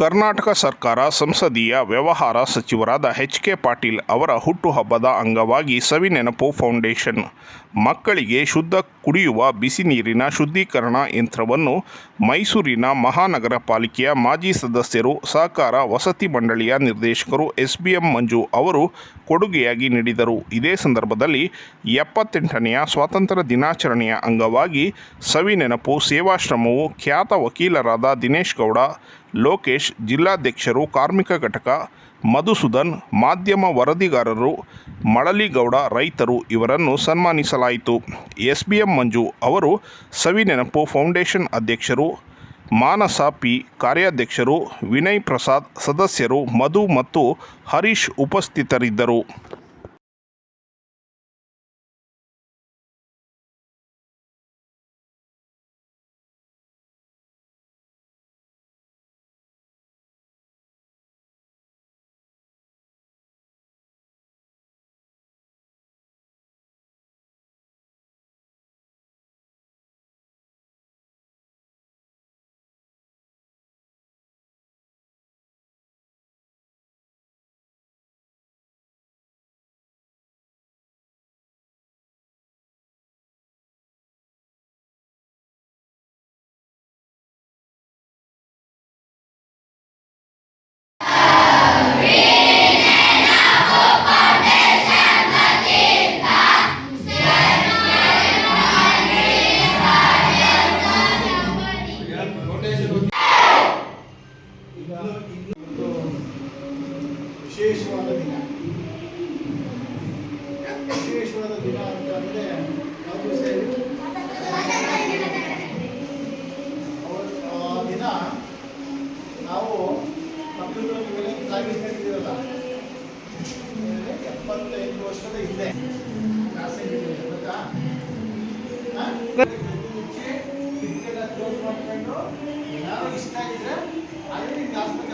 ಕರ್ನಾಟಕ ಸರ್ಕಾರ ಸಂಸದೀಯ ವ್ಯವಹಾರ ಸಚಿವರಾದ ಎಚ್ ಕೆ ಪಾಟೀಲ್ ಅವರ ಹುಟ್ಟುಹಬ್ಬದ ಅಂಗವಾಗಿ ಸವಿನೆನಪು ಫೌಂಡೇಶನ್. ಮಕ್ಕಳಿಗೆ ಶುದ್ಧ ಕುಡಿಯುವ ಬಿಸಿ ನೀರಿನ ಶುದ್ಧೀಕರಣ ಯಂತ್ರವನ್ನು ಮೈಸೂರಿನ ಮಹಾನಗರ ಪಾಲಿಕೆಯ ಮಾಜಿ ಸದಸ್ಯರು, ಸಹಕಾರ ವಸತಿ ಮಂಡಳಿಯ ನಿರ್ದೇಶಕರು ಎಸ್ ಬಿ ಎಂ ಮಂಜು ಅವರು ಕೊಡುಗೆಯಾಗಿ ನೀಡಿದರು. ಇದೇ ಸಂದರ್ಭದಲ್ಲಿ ಎಪ್ಪತ್ತೆಂಟನೆಯ ಸ್ವಾತಂತ್ರ್ಯ ದಿನಾಚರಣೆಯ ಅಂಗವಾಗಿ ಸವಿನೆನಪು ಸೇವಾಶ್ರಮವು ಖ್ಯಾತ ವಕೀಲರಾದ ದಿನೇಶ್ ಗೌಡ ಲೋಕೇಶ್ ಜಿಲ್ಲಾಧ್ಯಕ್ಷರು, ಕಾರ್ಮಿಕ ಘಟಕ ಮಧುಸೂದನ್, ಮಾಧ್ಯಮ ವರದಿಗಾರರು, ಮಳಲಿಗೌಡ ರೈತರು ಇವರನ್ನು ಸನ್ಮಾನಿಸಲಾಯಿತು. ಎಸ್ ಬಿ ಎಂ ಮಂಜು ಅವರು ಸವಿನೆನಪು ಫೌಂಡೇಶನ್ ಅಧ್ಯಕ್ಷರು, ಮಾನಸ ಪಿ ಕಾರ್ಯಾಧ್ಯಕ್ಷರು, ವಿನಯ್ ಪ್ರಸಾದ್ ಸದಸ್ಯರು ಮಧು ಮತ್ತು ಹರೀಶ್ ಉಪಸ್ಥಿತರಿದ್ದರು. ವಿಶೇಷವಾದ ದಿನ. ವಿಶೇಷವಾದ ದಿನ ಅಂತಂದರೆ ಅಂದ್ರೆ ಅವರು, ಆ, ದಿನ ನಾವು ಕಂಪ್ಯೂಟರ್ ಮೇಲೆ ಎಪ್ಪತ್ತೈದು ವರ್ಷದ ಹಿಂದೆ. ಇಷ್ಟ ಆಗಿದ್ರೆ ಅಲ್ಲಿ ಗ್ಲಾಸ್